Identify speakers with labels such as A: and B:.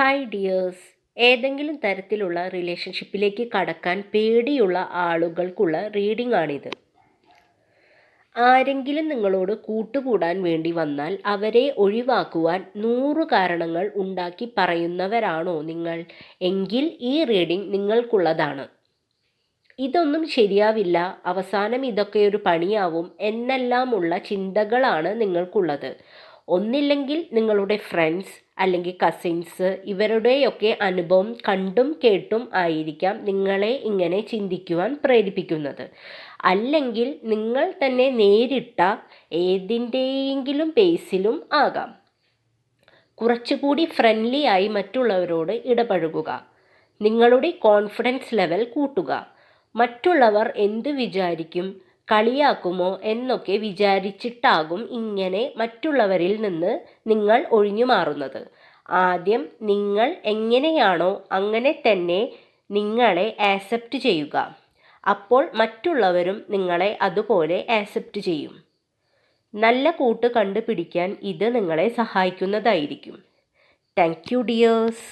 A: Hi dears ഏതെങ്കിലും തരത്തിലുള്ള റിലേഷൻഷിപ്പിലേക്ക് കടക്കാൻ പേടിയുള്ള ആളുകൾക്കുള്ള റീഡിംഗ് ആണിത്. ആരെങ്കിലും നിങ്ങളോട് കൂട്ടുകൂടാൻ വേണ്ടി വന്നാൽ അവരെ ഒഴിവാക്കുവാൻ നൂറ് കാരണങ്ങൾ ഉണ്ടാക്കി പറയുന്നവരാണോ നിങ്ങൾ? എങ്കിൽ ഈ റീഡിംഗ് നിങ്ങൾക്കുള്ളതാണ്. ഇതൊന്നും ശരിയാവില്ല. അവസാനം ഇതൊക്കെ ഒരു പണിയാവും. എന്നെല്ലാമുള്ള ചിന്തകളാണ് നിങ്ങൾക്കുള്ളത്. ഒന്നില്ലെങ്കിൽ നിങ്ങളുടെ ഫ്രണ്ട്സ് അല്ലെങ്കിൽ കസിൻസ് ഇവരുടെയൊക്കെ അനുഭവം കണ്ടും കേട്ടും ആയിരിക്കാം നിങ്ങളെ ഇങ്ങനെ ചിന്തിക്കുവാൻ പ്രേരിപ്പിക്കുന്നത്. അല്ലെങ്കിൽ നിങ്ങൾ തന്നെ നേരിട്ട ഏതിന്റെയെങ്കിലും ബേസിലും ആകാം. കുറച്ചുകൂടി ഫ്രണ്ട്ലി ആയി മറ്റുള്ളവരോട് ഇടപഴകുക. നിങ്ങളുടെ കോൺഫിഡൻസ് ലെവൽ കൂട്ടുക. മറ്റുള്ളവർ എന്ത് വിചാരിക്കും? കളിയാക്കുമോ എന്നൊക്കെ വിചാരിച്ചിട്ടാകും ഇങ്ങനെ മറ്റുള്ളവരിൽ നിന്ന് നിങ്ങൾ ഒഴിഞ്ഞു മാറുന്നത്. ആദ്യം നിങ്ങൾ എങ്ങനെയാണോ അങ്ങനെ തന്നെ നിങ്ങളെ ആക്സെപ്റ്റ് ചെയ്യുക. അപ്പോൾ മറ്റുള്ളവരും നിങ്ങളെ അതുപോലെ ആക്സെപ്റ്റ് ചെയ്യും. നല്ല കൂട്ട് കണ്ടുപിടിക്കാൻ ഇത് നിങ്ങളെ സഹായിക്കുന്നതായിരിക്കും. Thank you dears